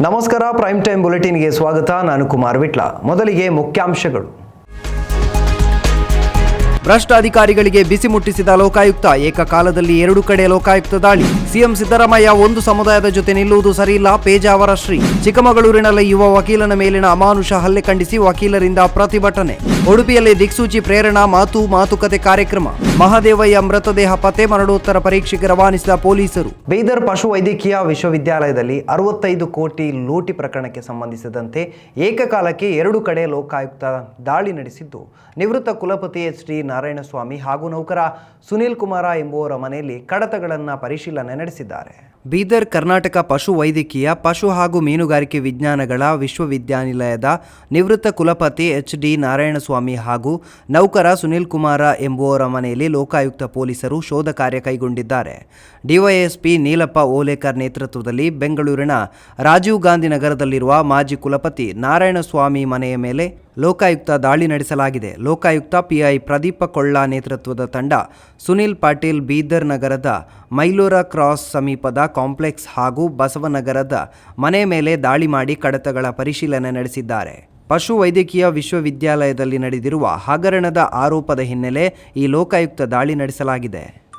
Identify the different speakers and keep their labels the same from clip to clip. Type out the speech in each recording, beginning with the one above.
Speaker 1: ನಮಸ್ಕಾರ prime time ಬುಲೆಟಿನ್ಗೆ ಸ್ವಾಗತ. ನಾನು ಕುಮಾರ್ ವಿಟ್ಲ. ಮೊದಲಿಗೆ ಮುಖ್ಯಾಂಶಗಳು.
Speaker 2: ಭ್ರಷ್ಟ ಅಧಿಕಾರಿಗಳಿಗೆ ಬಿಸಿ ಮುಟ್ಟಿಸಿದ ಲೋಕಾಯುಕ್ತ, ಏಕಕಾಲದಲ್ಲಿ ಎರಡು ಕಡೆ ಲೋಕಾಯುಕ್ತ ದಾಳಿ. ಸಿಎಂ ಸಿದ್ದರಾಮಯ್ಯ ಒಂದು ಸಮುದಾಯದ ಜೊತೆ ನಿಲ್ಲುವುದು ಸರಿಯಿಲ್ಲ ಪೇಜಾವರ ಶ್ರೀ. ಚಿಕ್ಕಮಗಳೂರಿನಲ್ಲಿ ಯುವ ವಕೀಲನ ಮೇಲಿನ ಅಮಾನುಷ ಹಲ್ಲೆ ಖಂಡಿಸಿ ವಕೀಲರಿಂದ ಪ್ರತಿಭಟನೆ. ಉಡುಪಿಯಲ್ಲಿ ದಿಕ್ಸೂಚಿ ಪ್ರೇರಣಾ ಮಾತು ಮಾತುಕತೆ ಕಾರ್ಯಕ್ರಮ. ಮಹಾದೇವಯ್ಯ ಮೃತದೇಹ ಪತ್ತೆ ಮರಣೋತ್ತರ ಪರೀಕ್ಷೆಗೆ ರವಾನಿಸಿದ ಪೊಲೀಸರು.
Speaker 1: ಬೀದರ್ ಪಶು ವೈದ್ಯಕೀಯ ವಿಶ್ವವಿದ್ಯಾಲಯದಲ್ಲಿ ಅರವತ್ತೈದು ಕೋಟಿ ಲೂಟಿ ಪ್ರಕರಣಕ್ಕೆ ಸಂಬಂಧಿಸಿದಂತೆ ಏಕಕಾಲಕ್ಕೆ ಎರಡು ಕಡೆ ಲೋಕಾಯುಕ್ತ ದಾಳಿ ನಡೆಸಿದ್ದು. ನಿವೃತ್ತ ಕುಲಪತಿ ಎಚ್ ಡಿ ನಾರಾಯಣಸ್ವಾಮಿ ಹಾಗೂ ನೌಕರ ಸುನೀಲ್ ಕುಮಾರ ಎಂಬುವರ ಮನೆಯಲ್ಲಿ ಕಡತಗಳನ್ನು ಪರಿಶೀಲನೆ ನಡೆಸಿದ್ದಾರೆ.
Speaker 2: ಬೀದರ್ ಕರ್ನಾಟಕ ಪಶು ವೈದ್ಯಕೀಯ, ಪಶು ಹಾಗೂ ಮೀನುಗಾರಿಕೆ ವಿಜ್ಞಾನಗಳ ವಿಶ್ವವಿದ್ಯಾನಿಲಯದ ನಿವೃತ್ತ ಕುಲಪತಿ ಎಚ್ ಡಿ ನಾರಾಯಣಸ್ವಾಮಿ ಹಾಗೂ ನೌಕರ ಸುನೀಲ್ ಕುಮಾರ ಎಂಬುವರ ಮನೆಯಲ್ಲಿ ಲೋಕಾಯುಕ್ತ ಪೊಲೀಸರು ಶೋಧ ಕಾರ್ಯ ಕೈಗೊಂಡಿದ್ದಾರೆ. ಡಿವೈಎಸ್ಪಿ ನೀಲಪ್ಪ ಓಲೇಕರ್ ನೇತೃತ್ವದಲ್ಲಿ ಬೆಂಗಳೂರಿನ ರಾಜೀವ್ ಗಾಂಧಿ ನಗರದಲ್ಲಿರುವ ಮಾಜಿ ಕುಲಪತಿ ನಾರಾಯಣಸ್ವಾಮಿ ಮನೆಯ ಮೇಲೆ ಲೋಕಾಯುಕ್ತ ದಾಳಿ ನಡೆಸಲಾಗಿದೆ. ಲೋಕಾಯುಕ್ತ ಪಿಐ ಪ್ರದೀಪ ಕೊಳ್ಳ ನೇತೃತ್ವದ ತಂಡ ಸುನಿಲ್ ಪಾಟೀಲ್ ಬೀದರ್ ನಗರದ ಮೈಲೂರ ಕ್ರಾಸ್ ಸಮೀಪದ ಕಾಂಪ್ಲೆಕ್ಸ್ ಹಾಗೂ ಬಸವನಗರದ ಮನೆ ಮೇಲೆ ದಾಳಿ ಮಾಡಿ ಕಡತಗಳ ಪರಿಶೀಲನೆ ನಡೆಸಿದ್ದಾರೆ. ಪಶು ವೈದ್ಯಕೀಯ ವಿಶ್ವವಿದ್ಯಾಲಯದಲ್ಲಿ ನಡೆದಿರುವ ಹಗರಣದ ಆರೋಪದ ಹಿನ್ನೆಲೆ ಈ ಲೋಕಾಯುಕ್ತ ದಾಳಿ ನಡೆಸಲಾಗಿದೆ.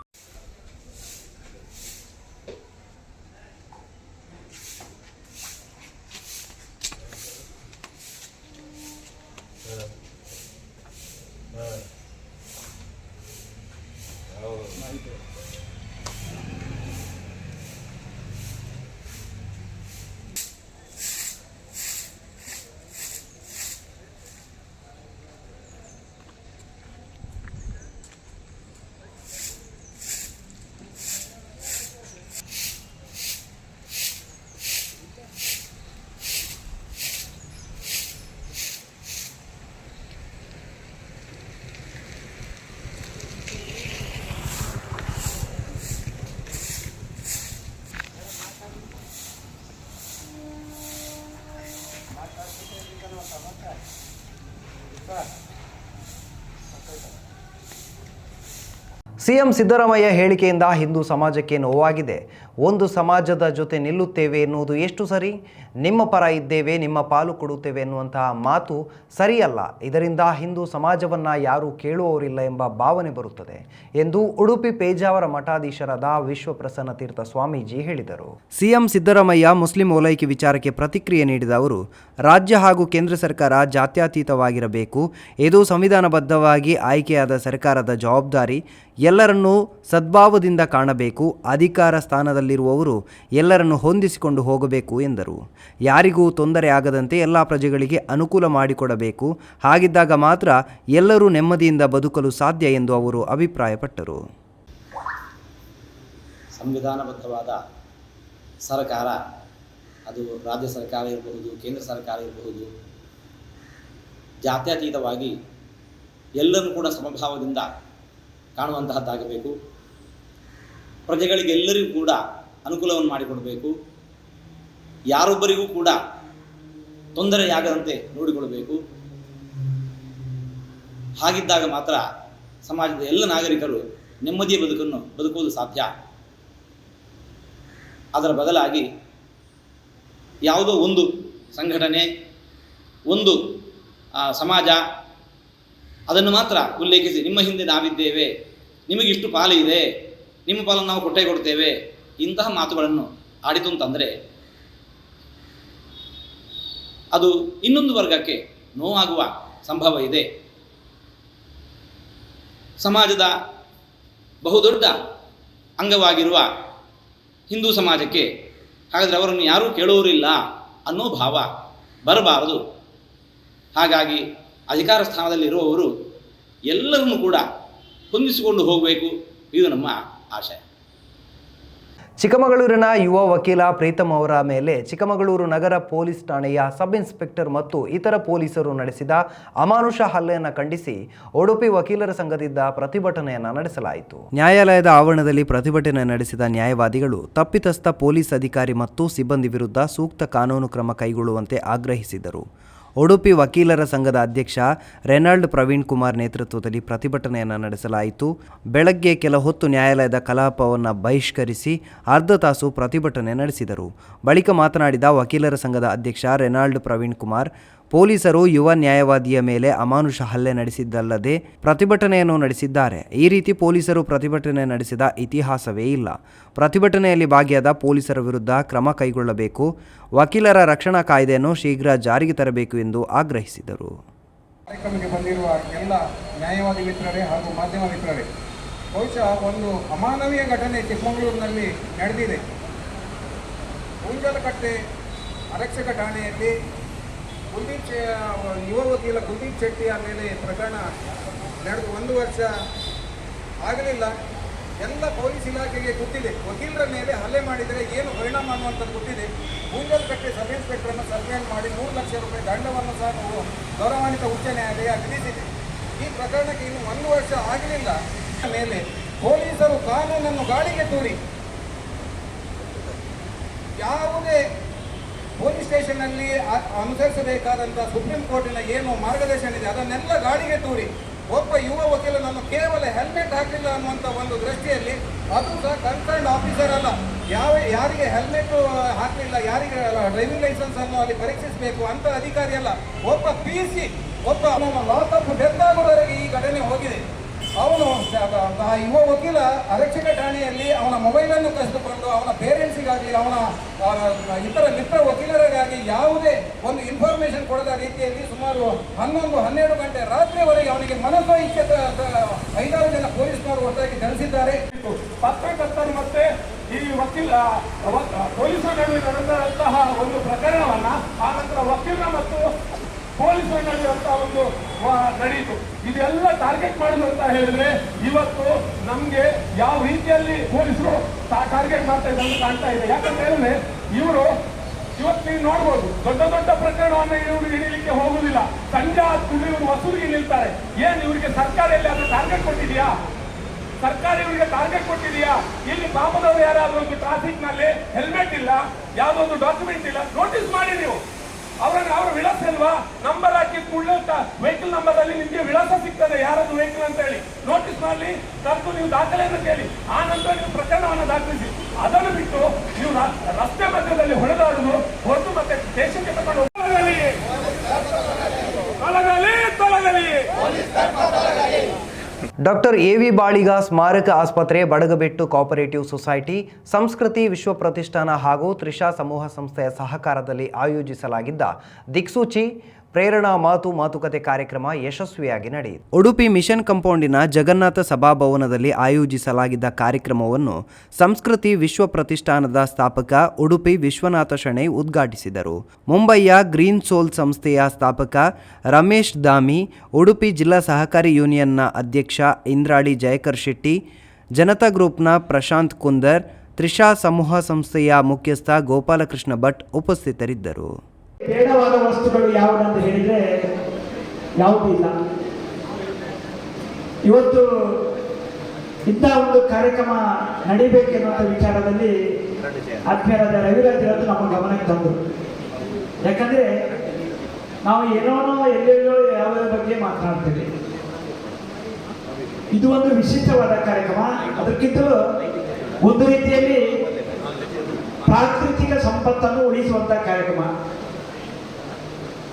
Speaker 2: Tá, tá, tá. tá.
Speaker 1: CM Siddaramaiah ಹೇಳಿಕೆಯಿಂದ ಹಿಂದೂ ಸಮಾಜಕ್ಕೆ ನೋವಾಗಿದೆ. ಒಂದು ಸಮಾಜದ ಜೊತೆ ನಿಲ್ಲುತ್ತೇವೆ ಎನ್ನುವುದು ಎಷ್ಟು ಸರಿ? ನಿಮ್ಮ ಪರ ಇದ್ದೇವೆ, ನಿಮ್ಮ ಪಾಲು ಕೊಡುತ್ತೇವೆ ಎನ್ನುವಂತಹ ಮಾತು ಸರಿಯಲ್ಲ. ಇದರಿಂದ ಹಿಂದೂ ಸಮಾಜವನ್ನು ಯಾರೂ ಕೇಳುವವರಿಲ್ಲ ಎಂಬ ಭಾವನೆ ಬರುತ್ತದೆ ಎಂದು ಉಡುಪಿ ಪೇಜಾವರ ಮಠಾಧೀಶರಾದ ವಿಶ್ವಪ್ರಸನ್ನ ತೀರ್ಥ ಸ್ವಾಮೀಜಿ ಹೇಳಿದರು.
Speaker 2: ಸಿಎಂ ಸಿದ್ದರಾಮಯ್ಯ ಮುಸ್ಲಿಂ ಓಲೈಕೆ ವಿಚಾರಕ್ಕೆ ಪ್ರತಿಕ್ರಿಯೆ ನೀಡಿದ ಅವರು, ರಾಜ್ಯ ಹಾಗೂ ಕೇಂದ್ರ ಸರ್ಕಾರ ಜಾತ್ಯತೀತವಾಗಿರಬೇಕು. ಇದು ಸಂವಿಧಾನಬದ್ಧವಾಗಿ ಆಯ್ಕೆಯಾದ ಸರ್ಕಾರದ ಜವಾಬ್ದಾರಿ. ಎಲ್ಲರನ್ನೂ ಸದ್ಭಾವದಿಂದ ಕಾಣಬೇಕು, ಅಧಿಕಾರ ಸ್ಥಾನದಲ್ಲಿರುವವರು ಎಲ್ಲರನ್ನು ಹೊಂದಿಸಿಕೊಂಡು ಹೋಗಬೇಕು ಎಂದರು. ಯಾರಿಗೂ ತೊಂದರೆ ಆಗದಂತೆ ಎಲ್ಲ ಪ್ರಜೆಗಳಿಗೆ ಅನುಕೂಲ ಮಾಡಿಕೊಡಬೇಕು. ಹಾಗಿದ್ದಾಗ ಮಾತ್ರ ಎಲ್ಲರೂ ನೆಮ್ಮದಿಯಿಂದ ಬದುಕಲು ಸಾಧ್ಯ ಎಂದು ಅವರು ಅಭಿಪ್ರಾಯಪಟ್ಟರು.
Speaker 3: ಸಂವಿಧಾನಬದ್ಧವಾದ ಸರ್ಕಾರ, ಅದು ರಾಜ್ಯ ಸರ್ಕಾರ ಇರಬಹುದು, ಕೇಂದ್ರ ಸರ್ಕಾರ ಇರಬಹುದು, ಜಾತ್ಯತೀತವಾಗಿ ಎಲ್ಲರೂ ಕೂಡ ಸಮಭಾವದಿಂದ ಕಾಣುವಂತಹದ್ದಾಗಬೇಕು. ಪ್ರಜೆಗಳಿಗೆಲ್ಲರಿಗೂ ಕೂಡ ಅನುಕೂಲವನ್ನು ಮಾಡಿಕೊಡಬೇಕು. ಯಾರೊಬ್ಬರಿಗೂ ಕೂಡ ತೊಂದರೆಯಾಗದಂತೆ ನೋಡಿಕೊಳ್ಳಬೇಕು ಹಾಗಿದ್ದಾಗ ಮಾತ್ರ ಸಮಾಜದ ಎಲ್ಲ ನಾಗರಿಕರು ನೆಮ್ಮದಿಯ ಬದುಕನ್ನು ಬದುಕುವುದು ಸಾಧ್ಯ. ಅದರ ಬದಲಾಗಿ ಯಾವುದೋ ಒಂದು ಸಂಘಟನೆ, ಒಂದು ಸಮಾಜ ಅದನ್ನು ಮಾತ್ರ ಉಲ್ಲೇಖಿಸಿ, ನಿಮ್ಮ ಹಿಂದೆ ನಾವಿದ್ದೇವೆ ನಿಮಗಿಷ್ಟು ಪಾಲು ಇದೆ, ನಿಮ್ಮ ಪಾಲನ್ನು ನಾವು ಕೊಟ್ಟೇ ಕೊಡ್ತೇವೆ, ಇಂತಹ ಮಾತುಗಳನ್ನು ಆಡಿತು ಅಂತಂದರೆ ಅದು ಇನ್ನೊಂದು ವರ್ಗಕ್ಕೆ ನೋವಾಗುವ ಸಂಭವ ಇದೆ. ಸಮಾಜದ ಬಹುದೊಡ್ಡ ಅಂಗವಾಗಿರುವ ಹಿಂದೂ ಸಮಾಜಕ್ಕೆ ಹಾಗಾದರೆ ಅವರನ್ನು ಯಾರೂ ಕೇಳುವರಿಲ್ಲ ಅನ್ನೋ ಭಾವ ಬರಬಾರದು. ಹಾಗಾಗಿ ಅಧಿಕಾರ ಸ್ಥಾನದಲ್ಲಿರುವವರು ಎಲ್ಲರನ್ನು ಕೂಡ ಹೊಂದಿಸಿಕೊಂಡು ಹೋಗಬೇಕು. ಇದು ನಮ್ಮ ಆಶಯ.
Speaker 1: ಚಿಕ್ಕಮಗಳೂರಿನ ಯುವ ವಕೀಲ ಪ್ರೀತಮ್ ಅವರ ಮೇಲೆ ಚಿಕ್ಕಮಗಳೂರು ನಗರ ಪೊಲೀಸ್ ಠಾಣೆಯ ಸಬ್ ಇನ್ಸ್ಪೆಕ್ಟರ್ ಮತ್ತು ಇತರ ಪೊಲೀಸರು ನಡೆಸಿದ ಅಮಾನುಷ ಹಲ್ಲೆಯನ್ನು ಖಂಡಿಸಿ ಉಡುಪಿ ವಕೀಲರ ಸಂಘದಿಂದ ಪ್ರತಿಭಟನೆಯನ್ನು ನಡೆಸಲಾಯಿತು.
Speaker 2: ನ್ಯಾಯಾಲಯದ ಆವರಣದಲ್ಲಿ ಪ್ರತಿಭಟನೆ ನಡೆಸಿದ ನ್ಯಾಯವಾದಿಗಳು ತಪ್ಪಿತಸ್ಥ ಪೊಲೀಸ್ ಅಧಿಕಾರಿ ಮತ್ತು ಸಿಬ್ಬಂದಿ ವಿರುದ್ಧ ಸೂಕ್ತ ಕಾನೂನು ಕ್ರಮ ಕೈಗೊಳ್ಳುವಂತೆ ಆಗ್ರಹಿಸಿದರು. ಉಡುಪಿ ವಕೀಲರ ಸಂಘದ ಅಧ್ಯಕ್ಷ ರೆನಾಲ್ಡ್ ಪ್ರವೀಣ್ ಕುಮಾರ್ ನೇತೃತ್ವದಲ್ಲಿ ಪ್ರತಿಭಟನೆಯನ್ನು ನಡೆಸಲಾಯಿತು. ಬೆಳಗ್ಗೆ ಕೆಲ ಹೊತ್ತು ನ್ಯಾಯಾಲಯದ ಕಲಾಪವನ್ನು ಬಹಿಷ್ಕರಿಸಿ ಅರ್ಧ ತಾಸು ಪ್ರತಿಭಟನೆ ನಡೆಸಿದರು. ಬಳಿಕ ಮಾತನಾಡಿದ ವಕೀಲರ ಸಂಘದ ಅಧ್ಯಕ್ಷ ರೆನಾಲ್ಡ್ ಪ್ರವೀಣ್ ಕುಮಾರ್ ಪೊಲೀಸರು ಯುವ ನ್ಯಾಯವಾದಿಯ ಮೇಲೆ ಅಮಾನುಷ ಹಲ್ಲೆ ನಡೆಸಿದ್ದಲ್ಲದೆ ಪ್ರತಿಭಟನೆಯನ್ನು ನಡೆಸಿದ್ದಾರೆ. ಈ ರೀತಿ ಪೊಲೀಸರು ಪ್ರತಿಭಟನೆ ನಡೆಸಿದ ಇತಿಹಾಸವೇ ಇಲ್ಲ. ಪ್ರತಿಭಟನೆಯಲ್ಲಿ ಭಾಗಿಯಾದ ಪೊಲೀಸರ ವಿರುದ್ಧ ಕ್ರಮ ಕೈಗೊಳ್ಳಬೇಕು. ವಕೀಲರ ರಕ್ಷಣಾ ಕಾಯ್ದೆಯನ್ನು ಶೀಘ್ರ ಜಾರಿಗೆ ತರಬೇಕು ಎಂದು ಆಗ್ರಹಿಸಿದರು.
Speaker 4: ಕಾರ್ಯಕ್ರಮಕ್ಕೆ ಬಂದಿರುವ ಎಲ್ಲ ನ್ಯಾಯವಾದಿ ಮಿತ್ರರೇ ಹಾಗೂ ಮಾಧ್ಯಮ ಮಿತ್ರರೇ, ಬಹುಶಃ ಒಂದು ಅಮಾನವೀಯ ಘಟನೆ ಚಿಕ್ಕಮಗಳೂರಿನಲ್ಲಿ ನಡೆದಿದೆ. ಠಾಣೆಯಲ್ಲಿ ಕುಲ್ದೀಪ್ ಶೆ- ಯುವ ವಕೀಲ ಕುಲ್ದೀಪ್ ಶೆಟ್ಟಿಯ ಮೇಲೆ ಪ್ರಕರಣ ನಡೆದು ಒಂದು ವರ್ಷ ಆಗಲಿಲ್ಲ. ಎಲ್ಲ ಪೊಲೀಸ್ ಇಲಾಖೆಗೆ ಗೊತ್ತಿದೆ. ವಕೀಲರ ಮೇಲೆ ಹಲ್ಲೆ ಮಾಡಿದರೆ ಏನು ಪರಿಣಾಮ ಅನ್ನುವಂಥದ್ದು ಗೊತ್ತಿದೆ. ಗೂಂಜಲ್ಕಟ್ಟೆ ಸಬ್ ಇನ್ಸ್ಪೆಕ್ಟರನ್ನು ಸಸ್ಪೆಂಡ್ ಮಾಡಿ ಮೂರು ಲಕ್ಷ ರೂಪಾಯಿ ದಂಡವನ್ನು ಸಹ ನಾವು ಗೌರವಾನ್ವಿತ ಉಚ್ಚ ನ್ಯಾಯಾಲಯ ವಿಧಿಸಿದೆ. ಈ ಪ್ರಕರಣಕ್ಕೆ ಇನ್ನು ಒಂದು ವರ್ಷ ಆಗಲಿಲ್ಲ. ಮೇಲೆ ಪೊಲೀಸರು ಕಾನೂನನ್ನು ಗಾಳಿಗೆ ತೂರಿ. ಯಾವುದೇ ಪೊಲೀಸ್ ಸ್ಟೇಷನ್ನಲ್ಲಿ ಅನುಸರಿಸಬೇಕಾದಂಥ ಸುಪ್ರೀಂ ಕೋರ್ಟಿನ ಏನು ಮಾರ್ಗದರ್ಶನ ಇದೆ. ಅದನ್ನೆಲ್ಲ ಗಾಡಿಗೆ ತೂರಿ. ಒಬ್ಬ ಯುವ ವಕೀಲನನ್ನು ಕೇವಲ ಹೆಲ್ಮೆಟ್ ಹಾಕಲಿಲ್ಲ ಅನ್ನುವಂಥ ಒಂದು ದೃಷ್ಟಿಯಲ್ಲಿ ಅದು ಸಹ ಕನ್ಸರ್ನ್ ಆಫೀಸರ್ ಅಲ್ಲ. ಯಾವ ಯಾರಿಗೆ ಹೆಲ್ಮೆಟ್ ಹಾಕಲಿಲ್ಲ, ಯಾರಿಗೆ ಡ್ರೈವಿಂಗ್ ಲೈಸೆನ್ಸ್ ಅನ್ನು ಅಲ್ಲಿ ಪರೀಕ್ಷಿಸಬೇಕು ಅಂತ ಅಧಿಕಾರಿ ಅಲ್ಲ. ಒಬ್ಬ ಪಿ ಸಿ ಒಬ್ಬ ಲಾಕಪ್ ಡೆತ್ ಆಗುವವರೆಗೆ ಈ ಘಟನೆ ಹೋಗಿದೆ. ಅವನು ಆ ಯುವ ವಕೀಲ ಆರಕ್ಷಕ ಠಾಣೆಯಲ್ಲಿ ಅವನ ಮೊಬೈಲನ್ನು ಕಸಿದುಕೊಂಡು ಅವನ ಪೇರೆಂಟ್ಸಿಗಾಗಲಿ ಅವನ ಇತರ ಮಿತ್ರ ವಕೀಲರಿಗಾಗಿ ಯಾವುದೇ ಒಂದು ಇನ್ಫಾರ್ಮೇಶನ್ ಕೊಡದ ರೀತಿಯಲ್ಲಿ ಸುಮಾರು ಹನ್ನೊಂದು, ಹನ್ನೆರಡು ಗಂಟೆ ರಾತ್ರಿವರೆಗೆ ಅವನಿಗೆ ಮನಸ್ಸೋ ಇಚ್ಛೆ ಐದಾರು ಜನ ಪೊಲೀಸ್ನವರು ಒಟ್ಟಾಗಿ ಜನಿಸಿದ್ದಾರೆ
Speaker 5: ಪತ್ರಕರ್ತರು ಮತ್ತೆ ಈ ವಕೀಲ ಪೊಲೀಸರ ನಡುವೆ ನಡೆದಂತಹ ಒಂದು ಪ್ರಕರಣವನ್ನ ಆ ನಂತರ ವಕೀಲರ ಮತ್ತು ಪೊಲೀಸರ ಅಂತ ಒಂದು ನಡೀತು. ಇದೆಲ್ಲ ಟಾರ್ಗೆಟ್ ಮಾಡಿದ್ರು ಅಂತ ಹೇಳಿದ್ರೆ ಇವತ್ತು ನಮ್ಗೆ ಯಾವ ರೀತಿಯಲ್ಲಿ ಪೊಲೀಸರು ಟಾರ್ಗೆಟ್ ಮಾಡ್ತಾ ಇದ್ದಾರೆ ಕಾಣ್ತಾ ಇದೆ. ಯಾಕಂತ ಹೇಳಿದ್ರೆ ಇವರು ಇವತ್ತು ನೀವು ನೋಡ್ಬೋದು, ದೊಡ್ಡ ದೊಡ್ಡ ಪ್ರಕರಣವನ್ನು ಇವರು ಹಿಡಿಯಲಿಕ್ಕೆ ಹೋಗುದಿಲ್ಲ. ಸಂಜೆ ಆದ್ಮೇಲೆ ಇವರು ವಸೂಲಿಗೆ ನಿಲ್ತಾರೆ. ಏನ್ ಇವರಿಗೆ ಸರ್ಕಾರ ಎಲ್ಲಿ ಅದು ಟಾರ್ಗೆಟ್ ಕೊಟ್ಟಿದೆಯಾ? ಸರ್ಕಾರ ಇವರಿಗೆ ಟಾರ್ಗೆಟ್ ಕೊಟ್ಟಿದೆಯಾ? ಇಲ್ಲಿ ಪಾಪದವರು ಯಾರಾದ್ರೂ ಒಂದು ಟ್ರಾಫಿಕ್ನಲ್ಲಿ ಹೆಲ್ಮೆಟ್ ಇಲ್ಲ ಯಾವ್ದೊಂದು ಡಾಕ್ಯುಮೆಂಟ್ ಇಲ್ಲ ನೋಟಿಸ್ ಮಾಡಿ ನೀವು. ಅವರನ್ನು ಅವರ ವಿಳಾಸ ಇಲ್ವಾ ನಂಬರ್ ಹಾಕಿ ಕೂಡಲೇ ವೆಹಿಕಲ್ ನಂಬರ್ ಅಲ್ಲಿ ನಿಮ್ಗೆ ವಿಳಾಸ ಸಿಗ್ತದೆ. ಯಾರದು ವೆಹಿಕಲ್ ಅಂತ ಹೇಳಿ. ನೋಟಿಸ್ ಮಾಡಲಿ. ತರ್ತು ನೀವು ದಾಖಲೆಯನ್ನು ಕೇಳಿ ಆ ನಂತರ ನೀವು ಪ್ರಕರಣವನ್ನು ದಾಖಲಿಸಿ. ಅದನ್ನು ಬಿಟ್ಟು ನೀವು ರಸ್ತೆ ಮಧ್ಯದಲ್ಲಿ ಹೊಡೆದಾಡಲು ಹೊರತು ಮತ್ತೆ ದೇಶಕ್ಕೆ ತಗೊಂಡು
Speaker 6: ಡಾಕ್ಟರ್ ಎ ವಿ ಬಾಳಿಗ ಸ್ಮಾರಕ ಆಸ್ಪತ್ರೆ, ಬಡಗಬೆಟ್ಟು ಕೋಆಪರೇಟಿವ್ ಸೊಸೈಟಿ, ಸಂಸ್ಕೃತಿ ವಿಶ್ವ ಪ್ರತಿಷ್ಠಾನ ಹಾಗೂ ತ್ರಿಷಾ ಸಮೂಹ ಸಂಸ್ಥೆಯ ಸಹಕಾರದಲ್ಲಿ ಆಯೋಜಿಸಲಾಗಿದ್ದ ದಿಕ್ಸೂಚಿ ಪ್ರೇರಣಾ ಮಾತು ಮಾತುಕತೆ ಕಾರ್ಯಕ್ರಮ ಯಶಸ್ವಿಯಾಗಿ ನಡೆಯಿತು.
Speaker 2: ಉಡುಪಿ ಮಿಷನ್ ಕಂಪೌಂಡಿನ ಜಗನ್ನಾಥ ಸಭಾಭವನದಲ್ಲಿ ಆಯೋಜಿಸಲಾಗಿದ್ದ ಕಾರ್ಯಕ್ರಮವನ್ನು ಸಂಸ್ಕೃತಿ ವಿಶ್ವ ಪ್ರತಿಷ್ಠಾನದ ಸ್ಥಾಪಕ ಉಡುಪಿ ವಿಶ್ವನಾಥ ಶೆಣೈ ಉದ್ಘಾಟಿಸಿದರು. ಮುಂಬೈಯ ಗ್ರೀನ್ ಸೋಲ್ ಸಂಸ್ಥೆಯ ಸ್ಥಾಪಕ ರಮೇಶ್ ದಾಮಿ, ಉಡುಪಿ ಜಿಲ್ಲಾ ಸಹಕಾರಿ ಯೂನಿಯನ್ನ ಅಧ್ಯಕ್ಷ ಇಂದ್ರಾಳಿ ಜಯಕರ್ ಶೆಟ್ಟಿ, ಜನತಾ ಗ್ರೂಪ್ನ ಪ್ರಶಾಂತ್ ಕುಂದರ್, ತ್ರಿಷಾ ಸಮೂಹ ಸಂಸ್ಥೆಯ ಮುಖ್ಯಸ್ಥ ಗೋಪಾಲಕೃಷ್ಣ ಭಟ್ ಉಪಸ್ಥಿತರಿದ್ದರು.
Speaker 7: ಬೇಡವಾದ ವಸ್ತುಗಳು ಯಾವುದಂತ ಹೇಳಿದ್ರೆ ಯಾವುದೂ ಇಲ್ಲ. ಇವತ್ತು ಇಂಥ ಒಂದು ಕಾರ್ಯಕ್ರಮ ನಡಿಬೇಕೆನ್ನುವಂಥ ವಿಚಾರದಲ್ಲಿ ಆತ್ಮೀಯರಾದ ರವಿರಾಜ್ ಇವತ್ತು ನಮ್ಮ ಗಮನಕ್ಕೆ ತಂದರು. ಯಾಕಂದ್ರೆ ನಾವು ಏನೋನೋ ಎಲ್ಲೆಲ್ಲೋ ಯಾವುದರ ಬಗ್ಗೆ ಮಾತನಾಡ್ತೀವಿ. ಇದು ಒಂದು ವಿಶಿಷ್ಟವಾದ ಕಾರ್ಯಕ್ರಮ. ಅದಕ್ಕಿಂತಲೂ ಒಂದು ರೀತಿಯಲ್ಲಿ ಪ್ರಾಕೃತಿಕ ಸಂಪತ್ತನ್ನು ಉಳಿಸುವಂತ ಕಾರ್ಯಕ್ರಮ.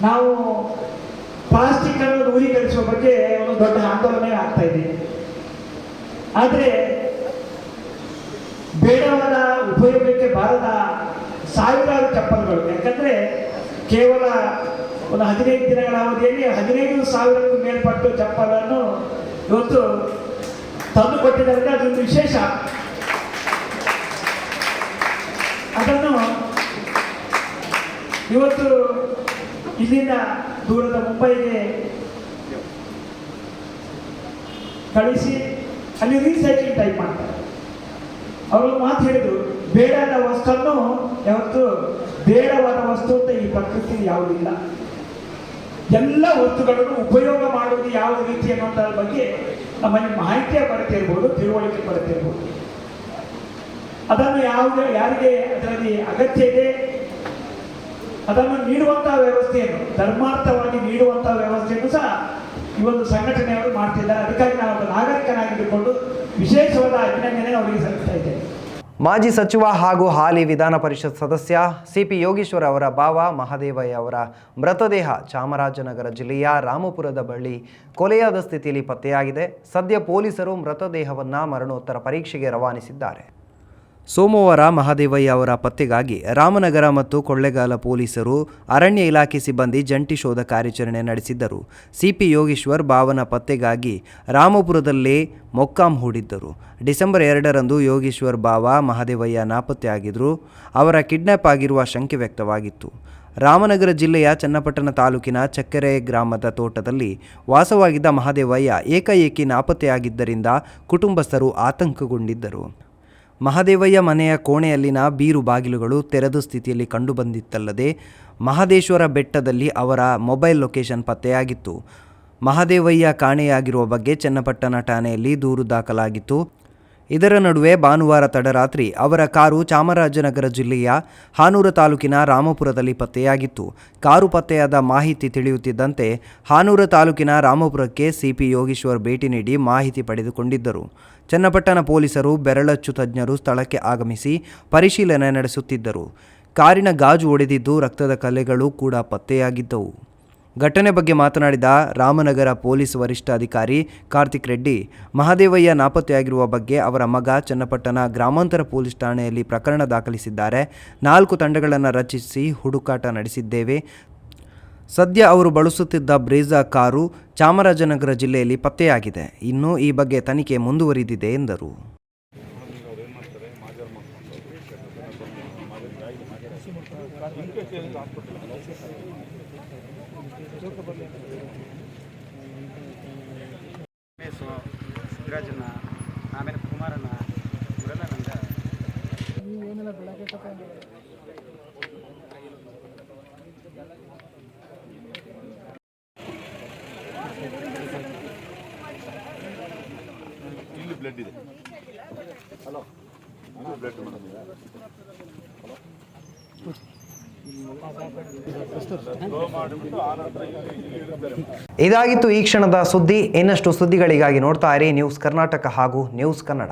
Speaker 7: ನಾವು ಪ್ಲಾಸ್ಟಿಕ್ ಅನ್ನು ದೂರೀಕರಿಸುವ ಬಗ್ಗೆ ಒಂದು ದೊಡ್ಡ ಆಂದೋಲನ ಆಗ್ತಾ ಇದೆ. ಆದರೆ ಬೇಡವಾದ ಉಪಯೋಗಕ್ಕೆ ಬಾರದ ಸಾವಿರಾರು ಚಪ್ಪಲ್ಗಳು, ಯಾಕಂದ್ರೆ ಕೇವಲ ಒಂದು ಹದಿನೈದು ದಿನಗಳ ಅವಧಿಯಲ್ಲಿ ಹದಿನೈದು ಸಾವಿರಕ್ಕೂ ಮೇಲ್ಪಟ್ಟು ಚಪ್ಪಲನ್ನು ಇವತ್ತು ತಂದು ಕೊಟ್ಟಿದ್ದರಿಂದ ಅದೊಂದು ವಿಶೇಷ. ಅದನ್ನು ಇವತ್ತು ಇಲ್ಲಿಂದ ದೂರದ ಮುಂಬೈಗೆ ಕಳಿಸಿ, ಅಲ್ಲಿ ರೀಸೈಕ್ಲಿಂಗ್ ಟೈಪ್ ಮಾಡ್ತಾರೆ. ಅವರು ಮಾತು ಹೇಳಿದರು ಬೇಡದ ವಸ್ತುವನ್ನು ಯಾವತ್ತು ಬೇಡವಾದ ವಸ್ತು ಅಂತ ಈ ಪ್ರಕೃತಿ ಯಾವುದಿಲ್ಲ ಎಲ್ಲ ವಸ್ತುಗಳನ್ನು ಉಪಯೋಗ ಮಾಡುವುದು ಯಾವ ರೀತಿ ಅನ್ನೋದರ ಬಗ್ಗೆ ನಮ್ಮಲ್ಲಿ ಮಾಹಿತಿಯ ಕೊರತೆ ಇರ್ಬೋದು, ತಿಳುವಳಿಕೆ ಕೊರತೆ ಇರ್ಬೋದು. ಅದನ್ನು ಯಾವುದೇ ಯಾರಿಗೆ ಅದರಲ್ಲಿ ಅಗತ್ಯ ಇದೆ? ಅದನ್ನು ನೀಡುವಂತಹ ವ್ಯವಸ್ಥೆಯನ್ನು, ಧರ್ಮಾರ್ಥವಾಗಿ ನೀಡುವಂತಹ ವ್ಯವಸ್ಥೆಯನ್ನು ಸಹ ಈ ಒಂದು ಸಂಘಟನೆಯವರು ಮಾಡ್ತಿದ್ದಾರೆ. ಅದಕ್ಕಾಗಿ ನಾವು ಒಬ್ಬ ನಾಗರಿಕನಾಗಿದ್ದುಕೊಂಡು ವಿಶೇಷವಾದ ಅಭಿನಂದನೆ ಅವರಿಗೆ ಸಲ್ಲಿಸ್ತಾ ಇದ್ದೇವೆ
Speaker 2: ಮಾಜಿ ಸಚಿವ ಹಾಗೂ ಹಾಲಿ ವಿಧಾನ ಪರಿಷತ್ ಸದಸ್ಯ ಸಿಪಿ ಯೋಗೀಶ್ವರ ಅವರ ಭಾವ, ಮಹದೇವಯ್ಯ ಅವರ ಮೃತದೇಹ ಚಾಮರಾಜನಗರ ಜಿಲ್ಲೆಯ ರಾಮಪುರದ ಬಳಿ ಕೊಲೆಯಾದ ಸ್ಥಿತಿಯಲ್ಲಿ ಪತ್ತೆಯಾಗಿದೆ. ಸದ್ಯ ಪೊಲೀಸರು ಮೃತದೇಹವನ್ನು ಮರಣೋತ್ತರ ಪರೀಕ್ಷೆಗೆ ರವಾನಿಸಿದ್ದಾರೆ. ಸೋಮವಾರ ಮಹಾದೇವಯ್ಯ ಅವರ ಪತ್ತೆಗಾಗಿ ರಾಮನಗರ ಮತ್ತು ಕೊಳ್ಳೆಗಾಲ ಪೊಲೀಸರು ಅರಣ್ಯ ಇಲಾಖೆ ಸಿಬ್ಬಂದಿ ಜಂಟಿ ಶೋಧ ಕಾರ್ಯಾಚರಣೆ ನಡೆಸಿದ್ದರು. ಸಿಪಿ ಯೋಗೇಶ್ವರ್ ಭಾವನ ಪತ್ತೆಗಾಗಿ ರಾಮಪುರದಲ್ಲೇ ಮೊಕ್ಕಾಂ ಹೂಡಿದ್ದರು. ಡಿಸೆಂಬರ್ ಎರಡರಂದು ಯೋಗೇಶ್ವರ್ ಬಾವ ಮಹಾದೇವಯ್ಯ ನಾಪತ್ತೆಯಾಗಿದ್ದರು ಅವರ ಕಿಡ್ನ್ಯಾಪ್ ಆಗಿರುವ ಶಂಕೆ ವ್ಯಕ್ತವಾಗಿತ್ತು. ರಾಮನಗರ ಜಿಲ್ಲೆಯ ಚನ್ನಪಟ್ಟಣ ತಾಲೂಕಿನ ಚಕ್ಕೆರೆ ಗ್ರಾಮದ ತೋಟದಲ್ಲಿ ವಾಸವಾಗಿದ್ದ ಮಹಾದೇವಯ್ಯ ಏಕಾಏಕಿ ನಾಪತ್ತೆಯಾಗಿದ್ದರಿಂದ ಕುಟುಂಬಸ್ಥರು ಆತಂಕಗೊಂಡಿದ್ದರು. ಮಹದೇವಯ್ಯ ಮನೆಯ ಕೋಣೆಯಲ್ಲಿನ ಬೀರು ಬಾಗಿಲುಗಳು ತೆರೆದ ಸ್ಥಿತಿಯಲ್ಲಿ ಕಂಡುಬಂದಿತ್ತಲ್ಲದೆ ಮಹದೇಶ್ವರ ಬೆಟ್ಟದಲ್ಲಿ ಅವರ ಮೊಬೈಲ್ ಲೊಕೇಶನ್ ಪತ್ತೆಯಾಗಿತ್ತು. ಮಹದೇವಯ್ಯ ಕಾಣೆಯಾಗಿರುವ ಬಗ್ಗೆ ಚನ್ನಪಟ್ಟಣ ಠಾಣೆಯಲ್ಲಿ ದೂರು ದಾಖಲಾಗಿತ್ತು. ಇದರ ನಡುವೆ ಭಾನುವಾರ ತಡರಾತ್ರಿ ಅವರ ಕಾರು ಚಾಮರಾಜನಗರ ಜಿಲ್ಲೆಯ ಹಾನೂರ ತಾಲೂಕಿನ ರಾಮಪುರದಲ್ಲಿ ಪತ್ತೆಯಾಗಿತ್ತು. ಕಾರು ಪತ್ತೆಯಾದ ಮಾಹಿತಿ ತಿಳಿಯುತ್ತಿದ್ದಂತೆ ಹಾನೂರು ತಾಲೂಕಿನ ರಾಮಪುರಕ್ಕೆ ಸಿಪಿ ಯೋಗೀಶ್ವರ್ ಭೇಟಿ ನೀಡಿ ಮಾಹಿತಿ ಪಡೆದುಕೊಂಡಿದ್ದರು. ಚನ್ನಪಟ್ಟಣ ಪೊಲೀಸರು ಬೆರಳಚ್ಚು ತಜ್ಞರು ಸ್ಥಳಕ್ಕೆ ಆಗಮಿಸಿ ಪರಿಶೀಲನೆ ನಡೆಸುತ್ತಿದ್ದರು. ಕಾರಿನ ಗಾಜು ಒಡೆದಿದ್ದು ರಕ್ತದ ಕಲೆಗಳು ಕೂಡ ಪತ್ತೆಯಾಗಿದ್ದವು. ಘಟನೆ ಬಗ್ಗೆ ಮಾತನಾಡಿದ ರಾಮನಗರ ಪೊಲೀಸ್ ವರಿಷ್ಠಾಧಿಕಾರಿ ಕಾರ್ತಿಕ್ ರೆಡ್ಡಿ, ಮಹಾದೇವಯ್ಯ ನಾಪತ್ತೆಯಾಗಿರುವ ಬಗ್ಗೆ ಅವರ ಮಗ ಚನ್ನಪಟ್ಟಣ ಗ್ರಾಮಾಂತರ ಪೊಲೀಸ್ ಠಾಣೆಯಲ್ಲಿ ಪ್ರಕರಣ ದಾಖಲಿಸಿದ್ದಾರೆ. ನಾಲ್ಕು ತಂಡಗಳನ್ನು ರಚಿಸಿ ಹುಡುಕಾಟ ನಡೆಸಿದ್ದೇವೆ. ಸದ್ಯ ಅವರು ಬಳಸುತ್ತಿದ್ದ ಬ್ರೇಜಾ ಕಾರು ಚಾಮರಾಜನಗರ ಜಿಲ್ಲೆಯಲ್ಲಿ ಪತ್ತೆಯಾಗಿದೆ. ಇನ್ನು ಈ ಬಗ್ಗೆ ತನಿಖೆ ಮುಂದುವರಿದಿದೆ ಎಂದರು.
Speaker 8: ಸಿದ್ದರಾಜನ್ನ ಆಮೇಲೆ ಕುಮಾರಣ್ಣ ಇವರೆಲ್ಲ ನಂಗೆ
Speaker 2: ಇದಾಗಿತ್ತು ಈ ಕ್ಷಣದ ಸುದ್ದಿ. ಇನ್ನಷ್ಟು ಸುದ್ದಿಗಳಿಗಾಗಿ ನೋಡ್ತಾ ಇರಿ. ನ್ಯೂಸ್ ಕರ್ನಾಟಕ ಹಾಗೂ ನ್ಯೂಸ್ ಕನ್ನಡ